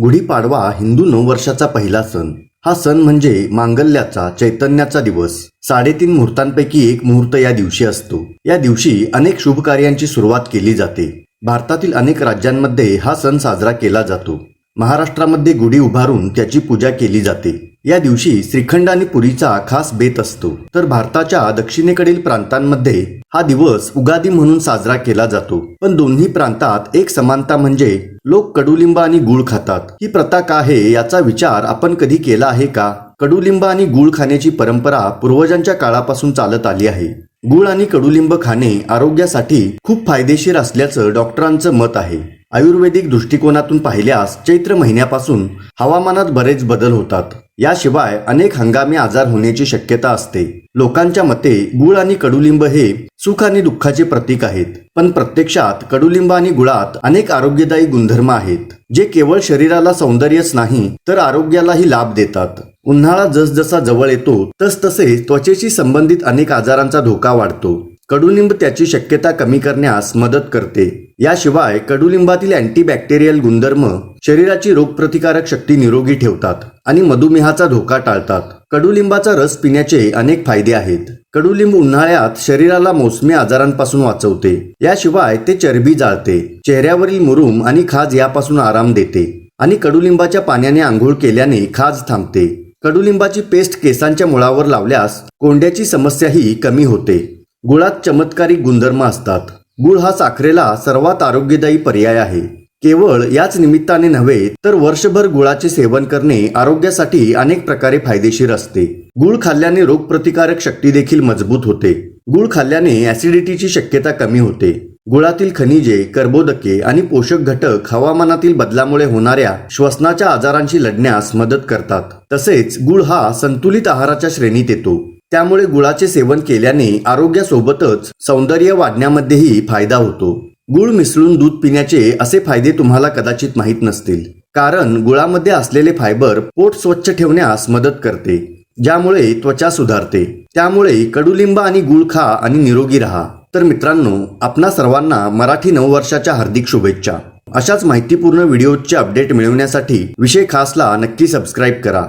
गुढीपाडवा हिंदू नववर्षाचा पहिला सण. हा सण म्हणजे मांगल्याचा चैतन्याचा दिवस. साडेतीन मुहूर्तांपैकी एक मुहूर्त या दिवशी असतो. या दिवशी अनेक शुभ कार्यांची सुरुवात केली जाते. भारतातील अनेक राज्यांमध्ये हा सण साजरा केला जातो. महाराष्ट्रामध्ये गुढी उभारून त्याची पूजा केली जाते. या दिवशी श्रीखंड आणि पुरीचा खास बेत असतो. तर भारताच्या दक्षिणेकडील प्रांतांमध्ये हा दिवस उगादी म्हणून साजरा केला जातो. पण दोन्ही प्रांतात एक समानता म्हणजे लोक कडुलिंब आणि गुळ खातात. ही प्रथा का आहे याचा विचार आपण कधी केला आहे का? कडुलिंब आणि गुळ खाण्याची परंपरा पूर्वजांच्या काळापासून चालत आली आहे. गुळ आणि कडुलिंब खाणे आरोग्यासाठी खूप फायदेशीर असल्याचं डॉक्टरांचं मत आहे. आयुर्वेदिक दृष्टिकोनातून पाहिल्यास चैत्र महिन्यापासून हवामानात बरेच बदल होतात. याशिवाय अनेक हंगामी आजार होण्याची शक्यता असते. लोकांच्या मते गुळ आणि कडुलिंब हे सुख आणि दुःखाचे प्रतीक आहेत. पण प्रत्यक्षात कडुलिंब आणि गुळात अनेक आरोग्यदायी गुणधर्म आहेत. जे केवळ शरीराला सौंदर्यच नाही तर आरोग्यालाही लाभ देतात. उन्हाळा जसजसा जवळ येतो तसतसे त्वचेशी संबंधित अनेक आजारांचा धोका वाढतो. कडुलिंब त्याची शक्यता कमी करण्यास मदत करते. याशिवाय कडुलिंबातील अँटीबॅक्टेरियल गुणधर्म शरीराची रोगप्रतिकारक शक्ती निरोगी ठेवतात आणि मधुमेहाचा धोका टाळतात. कडुलिंबाचा रस पिण्याचे अनेक फायदे आहेत. कडुलिंब उन्हाळ्यात शरीराला मोसमी आजारांपासून वाचवते. याशिवाय ते चरबी जाळते चेहऱ्यावरील मुरुम आणि खाज यापासून आराम देते आणि कडुलिंबाच्या पाण्याने आंघोळ केल्याने खाज थांबते. कडुलिंबाची पेस्ट केसांच्या मुळावर लावल्यास कोंड्याची समस्याही कमी होते. गुळात चमत्कारिक गुणधर्म असतात. गुळ हा साखरेला सर्वात आरोग्यदायी पर्याय आहे. केवळ याच निमित्ताने नव्हे तर वर्षभर गुळाचे सेवन करणे आरोग्यासाठी अनेक प्रकारे फायदेशीर असते. गुळ खाल्ल्याने रोगप्रतिकारक शक्ती देखील मजबूत होते. गुळ खाल्ल्याने ऍसिडिटीची शक्यता कमी होते. गुळातील खनिजे कर्बोदके आणि पोषक घटक हवामानातील बदलामुळे होणाऱ्या श्वसनाच्या आजारांशी लढण्यास मदत करतात. तसेच गुळ हा संतुलित आहाराच्या श्रेणीत येतो. त्यामुळे गुळाचे सेवन केल्याने आरोग्यासोबतच सौंदर्य वाढण्यामध्येही फायदा होतो. गुळ मिसळून दूध पिण्याचे असे फायदे तुम्हाला कदाचित माहीत नसतील. कारण गुळामध्ये असलेले फायबर पोट स्वच्छ ठेवण्यास मदत करते ज्यामुळे त्वचा सुधारते. त्यामुळे कडुलिंब आणि गुळ खा आणि निरोगी राहा. तर मित्रांनो आपणा सर्वांना मराठी नववर्षाच्या हार्दिक शुभेच्छा. अशाच माहितीपूर्ण व्हिडिओचे अपडेट मिळवण्यासाठी विषय खासला नक्की सबस्क्राईब करा.